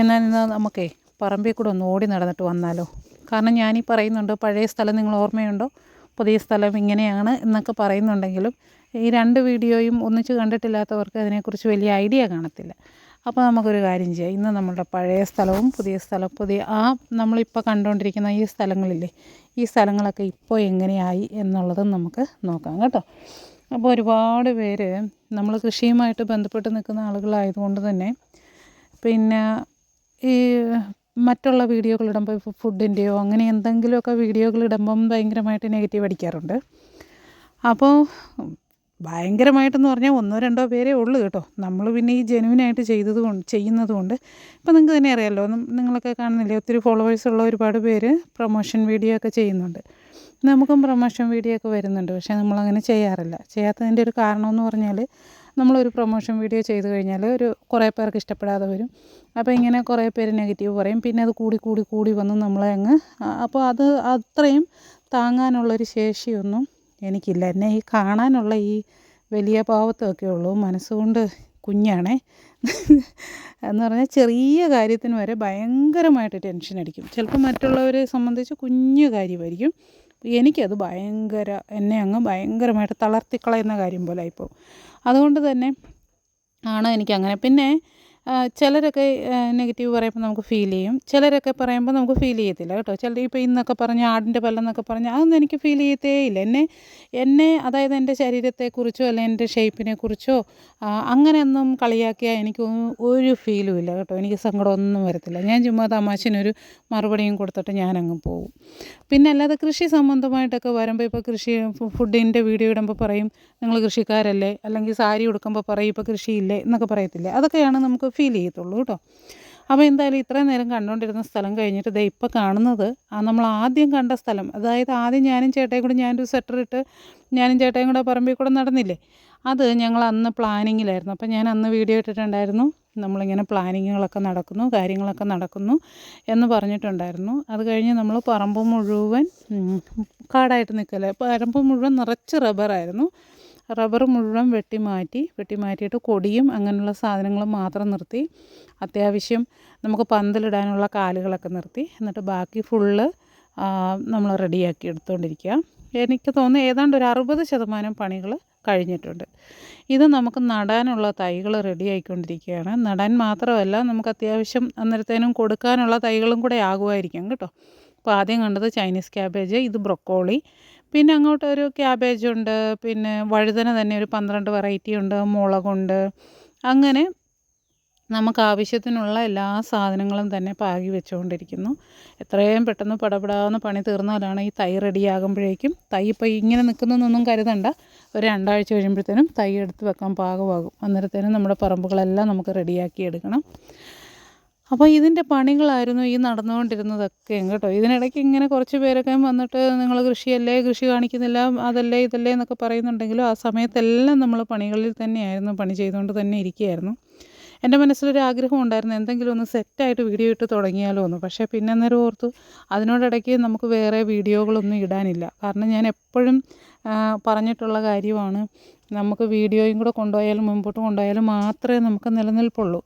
എന്നാൽ ഇന്ന് നമുക്കേ പറമ്പിൽ കൂടെ ഒന്ന് ഓടി നടന്നിട്ട് വന്നാലോ. കാരണം ഞാനീ പറയുന്നുണ്ട് പഴയ സ്ഥലം നിങ്ങൾ ഓർമ്മയുണ്ടോ? പുതിയ സ്ഥലം ഇങ്ങനെയാണ് എന്നൊക്കെ പറയുന്നുണ്ടെങ്കിലും ഈ രണ്ട് വീഡിയോയും ഒന്നിച്ച് കണ്ടിട്ടില്ലാത്തവർക്ക് അതിനെക്കുറിച്ച് വലിയ ഐഡിയ കാണത്തില്ല. അപ്പോൾ നമുക്കൊരു കാര്യം ചെയ്യാം. ഇന്ന് നമ്മളുടെ പഴയ സ്ഥലവും പുതിയ സ്ഥലം പുതിയ ആ നമ്മളിപ്പോൾ കണ്ടുകൊണ്ടിരിക്കുന്ന ഈ സ്ഥലങ്ങളില്ലേ ഈ സ്ഥലങ്ങളൊക്കെ ഇപ്പോൾ എങ്ങനെയായി എന്നുള്ളതും നമുക്ക് നോക്കാം കേട്ടോ. അപ്പോൾ ഒരുപാട് പേര് നമ്മൾ കൃഷിയുമായിട്ട് ബന്ധപ്പെട്ട് നിൽക്കുന്ന ആളുകളായതുകൊണ്ട് തന്നെ പിന്നെ ഈ മറ്റുള്ള വീഡിയോകൾ ഇടുമ്പോൾ ഇപ്പോൾ ഫുഡിന്റെയോ അങ്ങനെ എന്തെങ്കിലുമൊക്കെ വീഡിയോകൾ ഇടുമ്പം ഭയങ്കരമായിട്ട് നെഗറ്റീവ് അടിക്കാറുണ്ട്. അപ്പോൾ ഭയങ്കരമായിട്ടെന്ന് പറഞ്ഞാൽ ഒന്നോ രണ്ടോ പേരേ ഉള്ളൂ കേട്ടോ. നമ്മൾ പിന്നെ ഈ ജെനുവിനായിട്ട് ചെയ്തത് കൊണ്ട് ചെയ്യുന്നത് കൊണ്ട് ഇപ്പം നിങ്ങൾക്ക് തന്നെ അറിയാമല്ലോ നിങ്ങളൊക്കെ കാണുന്നില്ലേ ഒത്തിരി ഫോളോവേഴ്സ് ഉള്ള ഒരുപാട് പേര് പ്രൊമോഷൻ വീഡിയോ ഒക്കെ ചെയ്യുന്നുണ്ട്. നമുക്കും പ്രൊമോഷൻ വീഡിയോ ഒക്കെ വരുന്നുണ്ട് പക്ഷേ നമ്മളങ്ങനെ ചെയ്യാറില്ല. ചെയ്യാത്തതിന്റെ ഒരു കാരണം എന്ന് പറഞ്ഞാൽ നമ്മളൊരു പ്രൊമോഷൻ വീഡിയോ ചെയ്ത് കഴിഞ്ഞാൽ ഒരു കുറേ പേർക്ക് ഇഷ്ടപ്പെടാതെ വരും. അപ്പോൾ ഇങ്ങനെ കുറേ പേര് നെഗറ്റീവ് പറയും പിന്നെ അത് കൂടി കൂടി കൂടി വന്ന് നമ്മളെ അങ്ങ് അപ്പോൾ അത് അത്രയും താങ്ങാനുള്ളൊരു ശേഷിയൊന്നും എനിക്കില്ല. എന്നെ ഈ കാണാനുള്ള ഈ വലിയ പാവത്തൊക്കെ ഉള്ളൂ. മനസ്സുകൊണ്ട് കുഞ്ഞാണേ. എന്ന് പറഞ്ഞാൽ ചെറിയ കാര്യത്തിന് വരെ ഭയങ്കരമായിട്ട് ടെൻഷൻ അടിക്കും. ചിലപ്പോൾ മറ്റുള്ളവരെ സംബന്ധിച്ച് കുഞ്ഞു കാര്യമായിരിക്കും. എനിക്കത് ഭയങ്കര എന്നെ അങ്ങ് ഭയങ്കരമായിട്ട് തളർത്തിക്കളയുന്ന കാര്യം പോലെ ഇപ്പോൾ അതുകൊണ്ട് തന്നെ ആണ് എനിക്കങ്ങനെ. പിന്നെ ചിലരൊക്കെ നെഗറ്റീവ് പറയുമ്പോൾ നമുക്ക് ഫീൽ ചെയ്യും. ചിലരൊക്കെ പറയുമ്പോൾ നമുക്ക് ഫീൽ ചെയ്യത്തില്ല കേട്ടോ. ചിലർ ഇപ്പോൾ ഇന്നൊക്കെ പറഞ്ഞ ആടിന്റെ പല്ലെന്നൊക്കെ പറഞ്ഞാൽ അതൊന്നും എനിക്ക് ഫീൽ ചെയ്യത്തേ ഇല്ല എന്നെ എന്നെ അതായത് എന്റെ ശരീരത്തെക്കുറിച്ചോ അല്ലെങ്കിൽ എന്റെ ഷേപ്പിനെ കുറിച്ചോ ആ, അങ്ങനെയൊന്നും കളിയാക്കിയാൽ എനിക്ക് ഒരു ഫീലും ഇല്ല കേട്ടോ. എനിക്ക് സങ്കടമൊന്നും വരത്തില്ല. ഞാൻ ചുമ്മാ തമാശനൊരു മറുപടിയും കൊടുത്തിട്ട് ഞാനങ്ങ് പോകും പിന്നെ അല്ലാതെ കൃഷി സംബന്ധമായിട്ടൊക്കെ വരുമ്പോൾ ഇപ്പോൾ കൃഷി ഫുഡിന്റെ വീഡിയോ ഇടുമ്പോൾ പറയും നിങ്ങൾ കൃഷിക്കാരല്ലേ? അല്ലെങ്കിൽ സാരി ഉടുക്കുമ്പോൾ പറയും ഇപ്പോൾ കൃഷിയില്ലേ? എന്നൊക്കെ പറയത്തില്ലേ? അതൊക്കെയാണ് നമുക്ക് ഫീൽ ചെയ്യത്തുള്ളൂ കേട്ടോ. അപ്പോൾ എന്തായാലും ഇത്രയും നേരം കണ്ടുകൊണ്ടിരുന്ന സ്ഥലം കഴിഞ്ഞിട്ട് ദേ ഇപ്പോൾ കാണുന്നത് ആ നമ്മൾ ആദ്യം കണ്ട സ്ഥലം. അതായത് ആദ്യം ഞാനും ചേട്ടയും കൂടെ ഞാനൊരു സ്വെറ്റർ ഇട്ട് ഞാനും ചേട്ടയും കൂടെ പറമ്പിൽ കൂടെ നടന്നില്ലേ? അത് ഞങ്ങൾ അന്ന് പ്ലാനിങ്ങിലായിരുന്നു അപ്പോൾ ഞാൻ അന്ന് വീഡിയോ ഇട്ടിട്ടുണ്ടായിരുന്നു. നമ്മളിങ്ങനെ പ്ലാനിങ്ങുകളൊക്കെ നടക്കുന്നു കാര്യങ്ങളൊക്കെ നടക്കുന്നു എന്ന് പറഞ്ഞിട്ടുണ്ടായിരുന്നു. അത് കഴിഞ്ഞ് നമ്മൾ പറമ്പ് മുഴുവൻ കാടായിട്ട് നിൽക്കല്ലേ? പറമ്പ് മുഴുവൻ നിറച്ച് റബ്ബറായിരുന്നു റബ്ബർ മുഴുവൻ വെട്ടി മാറ്റി വെട്ടി മാറ്റിയിട്ട് കൊടിയും അങ്ങനെയുള്ള സാധനങ്ങൾ മാത്രം നിർത്തി. അത്യാവശ്യം നമുക്ക് പന്തലിടാനുള്ള കാലുകളൊക്കെ നിർത്തി. എന്നിട്ട് ബാക്കി ഫുള്ള് നമ്മൾ റെഡിയാക്കി എടുത്തുകൊണ്ടിരിക്കുക എനിക്ക് തോന്നുന്നു ഏതാണ്ട് ഒരു അറുപത് ശതമാനം പണികൾ കഴിഞ്ഞിട്ടുണ്ട്. ഇത് നമുക്ക് നടാനുള്ള തൈകൾ റെഡി ആയിക്കൊണ്ടിരിക്കുകയാണ്. നടാൻ മാത്രമല്ല നമുക്ക് അത്യാവശ്യം അന്നേരത്തേനും കൊടുക്കാനുള്ള തൈകളും കൂടെ ആകുമായിരിക്കും കേട്ടോ. അപ്പോൾ ആദ്യം കണ്ടത് ചൈനീസ് ക്യാബേജ് ഇത് ബ്രൊക്കോളി പിന്നെ അങ്ങോട്ട് ഒരു ക്യാബേജ് ഉണ്ട് പിന്നെ വഴുതന തന്നെ ഒരു പന്ത്രണ്ട് വെറൈറ്റി ഉണ്ട് മുളകുണ്ട് അങ്ങനെ നമുക്ക് ആവശ്യത്തിനുള്ള എല്ലാ സാധനങ്ങളും തന്നെ പാകി വെച്ചുകൊണ്ടിരിക്കുന്നു. എത്രയും പെട്ടെന്ന് പടപടാന്ന് പണി തീർന്നാലാണ് ഈ തൈ റെഡിയാകുമ്പോഴേക്കും തൈ ഇപ്പോൾ ഇങ്ങനെ നിൽക്കുന്നൊന്നും കരുതണ്ട. ഒരു രണ്ടാഴ്ച കഴിയുമ്പോഴത്തേനും തൈ എടുത്ത് വെക്കാൻ പാകമാകും. അന്നേരത്തേനും നമ്മുടെ പറമ്പുകളെല്ലാം നമുക്ക് റെഡിയാക്കി എടുക്കണം. അപ്പോൾ ഇതിന്റെ പണികളായിരുന്നു ഈ നടന്നുകൊണ്ടിരുന്നതൊക്കെ കേട്ടോ. ഇതിനിടയ്ക്ക് ഇങ്ങനെ കുറച്ച് പേരൊക്കെ വന്നിട്ട് നിങ്ങൾ കൃഷിയല്ലേ കൃഷി കാണിക്കുന്നില്ല അതല്ലേ ഇതല്ലേ എന്നൊക്കെ പറയുന്നുണ്ടെങ്കിലും ആ സമയത്തെല്ലാം നമ്മൾ പണികളിൽ തന്നെയായിരുന്നു പണി ചെയ്തുകൊണ്ട് തന്നെ ഇരിക്കുകയായിരുന്നു. എന്റെ മനസ്സിലൊരു ആഗ്രഹം ഉണ്ടായിരുന്നു എന്തെങ്കിലും ഒന്ന് സെറ്റായിട്ട് വീഡിയോ ഇട്ട് തുടങ്ങിയാലോ എന്ന്. പക്ഷേ പിന്നെ അന്നേരം ഓർത്തു അതിനോടിടയ്ക്ക് നമുക്ക് വേറെ വീഡിയോകളൊന്നും ഇടാനില്ല. കാരണം ഞാൻ എപ്പോഴും പറഞ്ഞിട്ടുള്ള കാര്യമാണ് നമുക്ക് വീഡിയോയും കൂടെ കൊണ്ടുപോയാലും മുമ്പോട്ട് കൊണ്ടുപോയാലും മാത്രമേ നമുക്ക് നിലനിൽപ്പുള്ളൂ.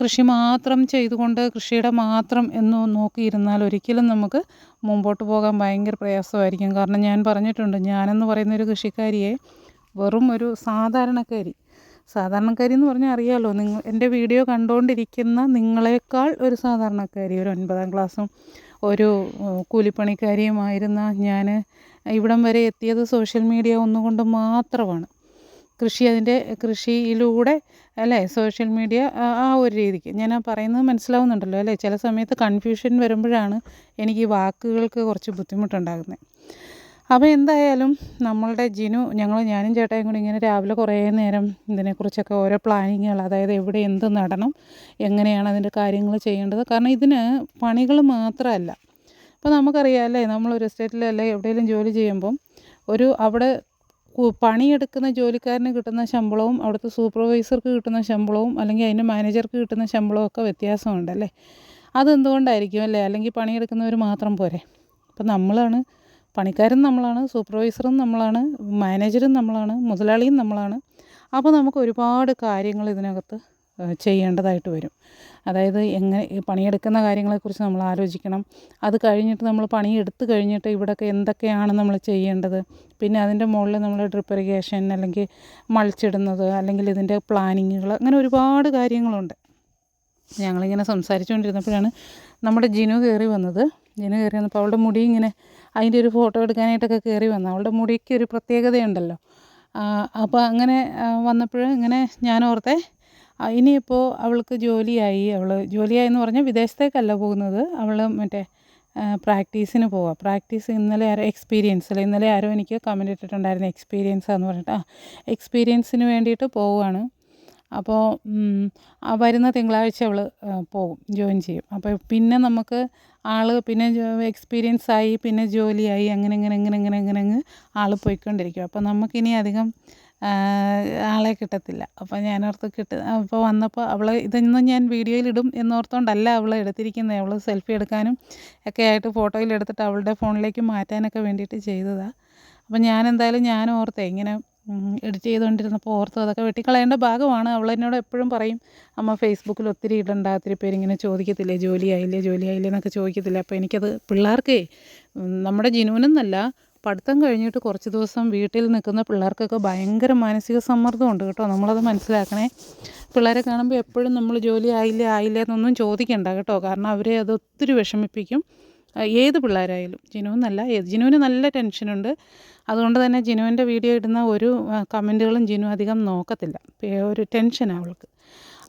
കൃഷി മാത്രം ചെയ്തുകൊണ്ട് കൃഷിയുടെ മാത്രം എന്ന് നോക്കിയിരുന്നാൽ ഒരിക്കലും നമുക്ക് മുമ്പോട്ട് പോകാൻ ഭയങ്കര പ്രയാസമായിരിക്കും. കാരണം ഞാൻ പറഞ്ഞിട്ടുണ്ട് ഞാനെന്ന് പറയുന്ന ഒരു കൃഷിക്കാരിയെ വെറും ഒരു സാധാരണക്കാരി. സാധാരണക്കാരി എന്ന് പറഞ്ഞാൽ അറിയാമല്ലോ നിങ്ങൾ എന്റെ വീഡിയോ കണ്ടുകൊണ്ടിരിക്കുന്ന നിങ്ങളെക്കാൾ ഒരു സാധാരണക്കാരി. ഒരു ഒൻപതാം ക്ലാസ്സും ഒരു കൂലിപ്പണിക്കാരിയുമായിരുന്ന ഞാൻ ഇവിടം വരെ എത്തിയത് സോഷ്യൽ മീഡിയ ഒന്നുകൊണ്ട് മാത്രമാണ്. കൃഷി അതിന്റെ കൃഷിയിലൂടെ അല്ലേ? സോഷ്യൽ മീഡിയ ആ- ഒരു രീതിക്ക്. ഞാൻ ആ പറയുന്നത് മനസ്സിലാവുന്നുണ്ടല്ലോ അല്ലേ? ചില സമയത്ത് കൺഫ്യൂഷൻ വരുമ്പോഴാണ് എനിക്ക് ഈ വാക്കുകൾക്ക് കുറച്ച് ബുദ്ധിമുട്ടുണ്ടാകുന്നത്. അപ്പോൾ എന്തായാലും നമ്മളുടെ ജിനു ഞങ്ങൾ ഞാനും ചേട്ടായും കൂടി ഇങ്ങനെ രാവിലെ കുറേ നേരം ഇതിനെക്കുറിച്ചൊക്കെ ഓരോ പ്ലാനിങ്ങുകൾ അതായത് എവിടെ എന്ത് നടണം എങ്ങനെയാണ് അതിന്റെ കാര്യങ്ങൾ ചെയ്യേണ്ടത് കാരണം ഇതിന് പണികൾ മാത്രമല്ല. അപ്പോൾ നമുക്കറിയാം അല്ലേ? നമ്മളൊരു എസ്റ്റേറ്റിലല്ലേ എവിടെയെങ്കിലും ജോലി ചെയ്യുമ്പം ഒരു അവിടെ പണിയെടുക്കുന്ന ജോലിക്കാരന് കിട്ടുന്ന ശമ്പളവും അവിടുത്തെ സൂപ്പർവൈസർക്ക് കിട്ടുന്ന ശമ്പളവും അല്ലെങ്കിൽ അതിന്റെ മാനേജർക്ക് കിട്ടുന്ന ശമ്പളവും ഒക്കെ വ്യത്യാസമുണ്ടല്ലേ അതെന്തുകൊണ്ടായിരിക്കും അല്ലേ? അല്ലെങ്കിൽ പണിയെടുക്കുന്നവർ മാത്രം പോരെ? അപ്പം നമ്മളാണ് പണിക്കാരും നമ്മളാണ് സൂപ്പർവൈസറും നമ്മളാണ് മാനേജറും നമ്മളാണ് മുതലാളിയും നമ്മളാണ്. അപ്പോൾ നമുക്ക് ഒരുപാട് കാര്യങ്ങൾ ഇതിനകത്ത് ചെയ്യേണ്ടതായിട്ട് വരും. അതായത് എങ്ങനെ പണിയെടുക്കുന്ന കാര്യങ്ങളെക്കുറിച്ച് നമ്മൾ ആലോചിക്കണം. അത് കഴിഞ്ഞിട്ട് നമ്മൾ പണി എടുത്തു കഴിഞ്ഞിട്ട് ഇവിടെയൊക്കെ എന്തൊക്കെയാണ് നമ്മൾ ചെയ്യേണ്ടത്? പിന്നെ അതിന്റെ മുകളിൽ നമ്മൾ ഡ്രിപ്പ് ഇറിഗേഷൻ അല്ലെങ്കിൽ മൾച്ചിടുന്നത് അല്ലെങ്കിൽ ഇതിന്റെ പ്ലാനിങ്ങുകൾ അങ്ങനെ ഒരുപാട് കാര്യങ്ങളുണ്ട്. ഞങ്ങളിങ്ങനെ സംസാരിച്ചുകൊണ്ടിരുന്നപ്പോഴാണ് നമ്മുടെ ജിനു കയറി വന്നത്. ജിനു കയറി വന്നപ്പോൾ അവളുടെ മുടി ഇങ്ങനെ അതിന്റെ ഒരു ഫോട്ടോ എടുക്കാനായിട്ടൊക്കെ കയറി വന്നു. അവളുടെ മുടിക്ക് ഒരു പ്രത്യേകതയുണ്ടല്ലോ. അപ്പോൾ അങ്ങനെ വന്നപ്പോൾ ഇങ്ങനെ ഞാൻ ഓർത്തെ ഇനിയിപ്പോൾ അവൾക്ക് ജോലിയായി. അവൾ ജോലിയായി എന്ന് പറഞ്ഞാൽ വിദേശത്തേക്കല്ല പോകുന്നത്. അവൾ മറ്റേ പ്രാക്ടീസിന് പോവുക പ്രാക്ടീസ് ഇന്നലെ ആരോ എക്സ്പീരിയൻസിൽ ഇന്നലെ ആരോ എനിക്ക് കമന്റ് ഇട്ടിട്ടുണ്ടായിരുന്നു എക്സ്പീരിയൻസ് എന്ന് പറഞ്ഞിട്ട്. ആ എക്സ്പീരിയൻസിന് വേണ്ടിയിട്ട് പോവുകയാണ് അപ്പോൾ വരുന്ന തിങ്കളാഴ്ച അവൾ പോകും ജോയിൻ ചെയ്യും. അപ്പോൾ പിന്നെ നമുക്ക് ആൾ പിന്നെ എക്സ്പീരിയൻസ് ആയി പിന്നെ ജോലിയായി അങ്ങനെ ഇങ്ങനെ ഇങ്ങനെ ഇങ്ങനെ ഇങ്ങനെ അങ്ങ് ആൾ പോയിക്കൊണ്ടിരിക്കും. അപ്പോൾ നമുക്കിനി അധികം ആളെ കിട്ടത്തില്ല. അപ്പോൾ ഞാനോർത്ത് കിട്ട അപ്പോൾ വന്നപ്പോൾ അവൾ ഇതൊന്നും ഞാൻ വീഡിയോയിലിടും എന്നോർത്തുകൊണ്ടല്ല അവൾ എടുത്തിരിക്കുന്നത് അവൾ സെൽഫി എടുക്കാനും ഒക്കെ ആയിട്ട് ഫോട്ടോയിൽ എടുത്തിട്ട് അവളുടെ ഫോണിലേക്ക് മാറ്റാനൊക്കെ വേണ്ടിയിട്ട് ചെയ്തതാണ് അപ്പോൾ ഞാൻ എന്തായാലും ഞാൻ ഓർത്തേ ഇങ്ങനെ എഡിറ്റ് ചെയ്തുകൊണ്ടിരുന്നപ്പോൾ ഓർത്തു അതൊക്കെ വെട്ടിക്കളയേണ്ട ഭാഗമാണ്. അവൾ എന്നോട് എപ്പോഴും പറയും അമ്മ ഫേസ്ബുക്കിൽ ഒത്തിരി ഇടണ്ട ഒത്തിരി പേര് ഇങ്ങനെ ചോദിക്കത്തില്ലേ ജോലിയായില്ലേ ജോലിയായില്ലേ എന്നൊക്കെ ചോദിക്കത്തില്ലേ. അപ്പോൾ എനിക്കത് പിള്ളേർക്കേ നമ്മുടെ ജിനുവിനെന്നല്ല പഠിത്തം കഴിഞ്ഞിട്ട് കുറച്ച് ദിവസം വീട്ടിൽ നിൽക്കുന്ന പിള്ളേർക്കൊക്കെ ഭയങ്കര മാനസിക സമ്മർദ്ദമുണ്ട് കേട്ടോ. നമ്മളത് മനസ്സിലാക്കണേ. പിള്ളേരെ കാണുമ്പോൾ എപ്പോഴും നമ്മൾ ജോലി ആയില്ലേ ആയില്ലേ എന്നൊന്നും ചോദിക്കണ്ട കേട്ടോ. കാരണം അവരെ അത് ഒത്തിരി വിഷമിപ്പിക്കും. ഏത് പിള്ളേരായാലും. ജിനുവെന്നല്ല ഏത് ജിനുവിന് നല്ല ടെൻഷനുണ്ട്. അതുകൊണ്ട് തന്നെ ജിനുവിന്റെ വീഡിയോ ഇടുന്ന ഒരു കമന്റുകളും ജിനു അധികം നോക്കത്തില്ല. ഒരു ടെൻഷനാണ് അവൾക്ക്.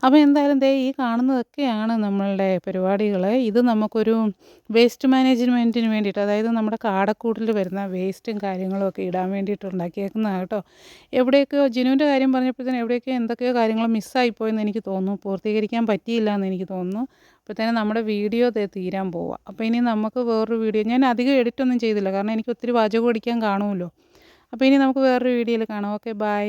അപ്പോൾ എന്തായാലും ദേ ഈ കാണുന്നതൊക്കെയാണ് നമ്മളുടെ പരിപാടികൾ ഇത് നമുക്കൊരു വേസ്റ്റ് മാനേജ്മെന്റിന് വേണ്ടിയിട്ട് അതായത് നമ്മുടെ കാടക്കൂടിൽ വരുന്ന വേസ്റ്റും കാര്യങ്ങളും ഒക്കെ ഇടാൻ വേണ്ടിയിട്ട് ഉണ്ടാക്കിയേക്കുന്നതാണ് കേട്ടോ. എവിടെയൊക്കെയോ ജിനുവിന്റെ കാര്യം പറഞ്ഞപ്പോഴത്തേനും എവിടെയൊക്കെയോ എന്തൊക്കെയോ കാര്യങ്ങൾ മിസ്സായിപ്പോയെന്ന് എനിക്ക് തോന്നുന്നു. പൂർത്തീകരിക്കാൻ പറ്റിയില്ല എന്ന് എനിക്ക് തോന്നുന്നു. അപ്പോഴത്തേനും നമ്മുടെ വീഡിയോ തീരാൻ പോവുക അപ്പോൾ ഇനി നമുക്ക് വേറൊരു വീഡിയോ ഞാൻ അധികം എഡിറ്റ് ഒന്നും ചെയ്തില്ല. കാരണം എനിക്ക് ഒത്തിരി വാചകം അടിക്കാൻ കാണുമല്ലോ. അപ്പോൾ ഇനി നമുക്ക് വേറൊരു വീഡിയോയിൽ കാണാം. Okay bye